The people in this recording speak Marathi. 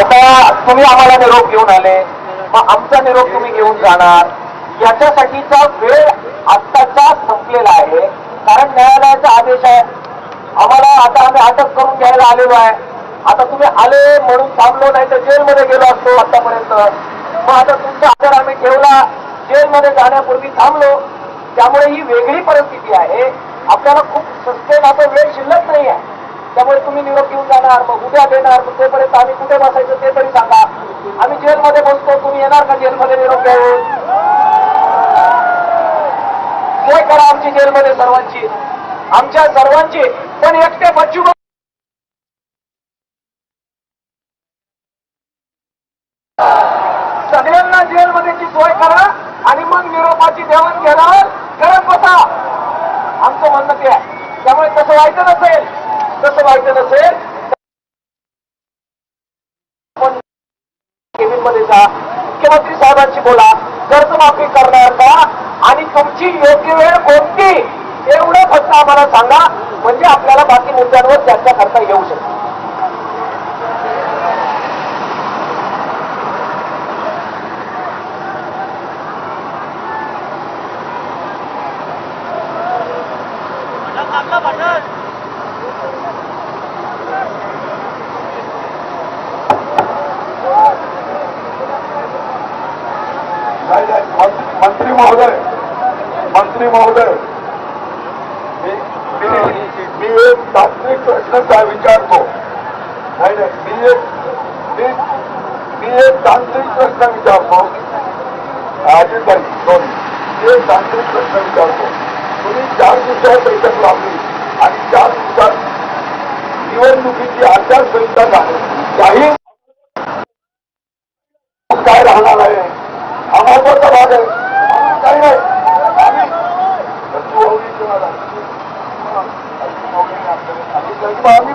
आता तुम्ही आम्हाला निरोप घेऊन आले. मग आमचा निरोप तुम्ही घेऊन जाणार. याच्यासाठीचा वेळ आत्ताचा संपलेला आहे. कारण न्यायालयाचा आदेश आहे. आम्हाला आता आम्ही अटक करून घ्यायला आलेलो आहे. आता तुम्ही आले म्हणून थांबलो नाही तर जेलमध्ये गेलो असतो आतापर्यंत. मग आता तुमचा आधार आम्ही ठेवला. जेलमध्ये जाण्यापूर्वी थांबलो. त्यामुळे ही वेगळी परिस्थिती आहे. आपल्याला खूप सस्टेन आता वेळ शिल्लक नाही आहे. त्यामुळे तुम्ही निरोप घेऊन जाणार मग उद्या देणार मग तोपर्यंत आम्ही कुठे बसायचं ते तरी सांगा. आम्ही जेलमध्ये बसतो तुम्ही येणार का जेलमध्ये निरोप घेऊन हे करा आमची जेलमध्ये सर्वांची. आमच्या सर्वांची पण एकटे बच्चू सगळ्यांना जेलमध्ये सोय करा आणि मग निरोपाची देवाण घेणार. करत बसा. आमचं म्हणणं ते आहे. त्यामुळे तसं व्हायचं नसेल. तसं व्हायचं नसेल केबिनमध्ये जा. मुख्यमंत्री साहेबांशी बोला. कर्जमाफी करणार का? आणि तुमची योग्य वेळ कोणती? एवढं फक्त आम्हाला सांगा. म्हणजे आपल्याला बाकी मुद्द्यांवर चर्चा करता येऊ शकते. नाही नाही मंत्री महोदय. मंत्री महोदय. मी एक तांत्रिक प्रश्न काय विचारतो. नाही नाही मी एक मी मी एक तांत्रिक प्रश्न विचारतो. अजित भाई सॉरी मी एक तांत्रिक प्रश्न विचारतो. तुम्ही चार दिवसात बैठक लावली. निवडणुकीची आचारसंहिता झाली जाहीर काय राहणार आहे? हा महत्त्वाचा भाग आहे. काही नाही. आम्ही तू आवडी आम्ही